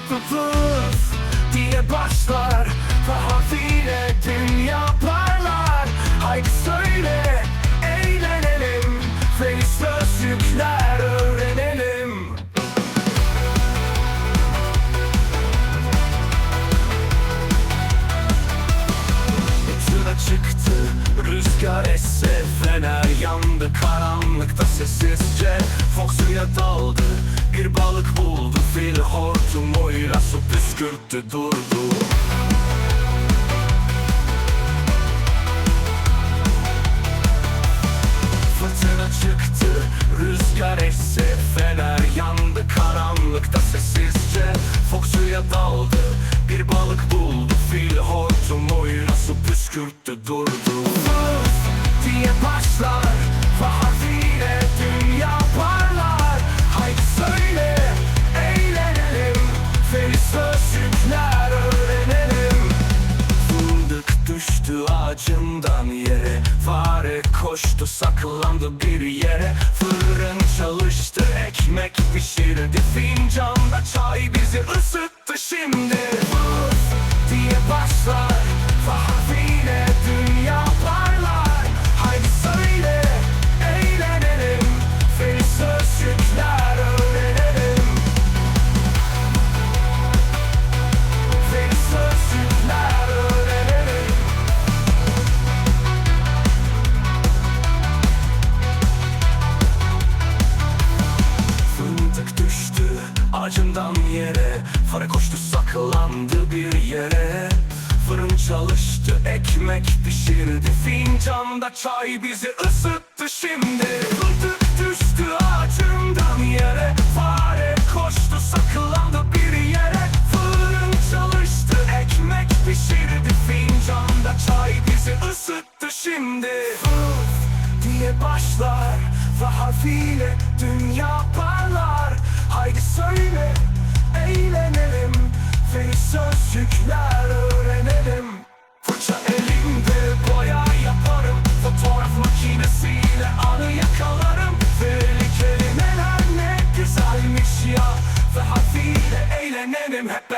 Fıf diye başlar. Ve harfiyle dünya rüzgar esse Fener yandı, karanlıkta sessizce. Foxuya daldı, bir balık buldu. Fil hortumuyla su püskürttü durdu. Fırtına çıktı, rüzgar esse Fener yandı, karanlıkta sessizce. Foxuya daldı, bir balık buldu. Fil hortumuyla su püskürttü durdu sözcükler öğrenelim. Fındık düştü ağacından yere Fare koştu saklandı bir yere. Fırın çalıştı ekmek pişirdi Fincanda çay bizi ısıttı şimdi yere. Fare koştu saklandı bir yere. Fırın çalıştı ekmek pişirdi. Fincanda çay bizi ısıttı şimdi. Fındık düştü ağacından yere. Fare koştu saklandı bir yere. Fırın çalıştı ekmek pişirdi. Fincanda çay bizi ısıttı şimdi. Fıf diye başlar Ve harfiyle dünya parlar işler öğrenelim. Boya yaparım. Fotoğraf makinesiyle anı yakalarım. Verili kelimeler ne güzelmiş ya. Ve hafiyle hep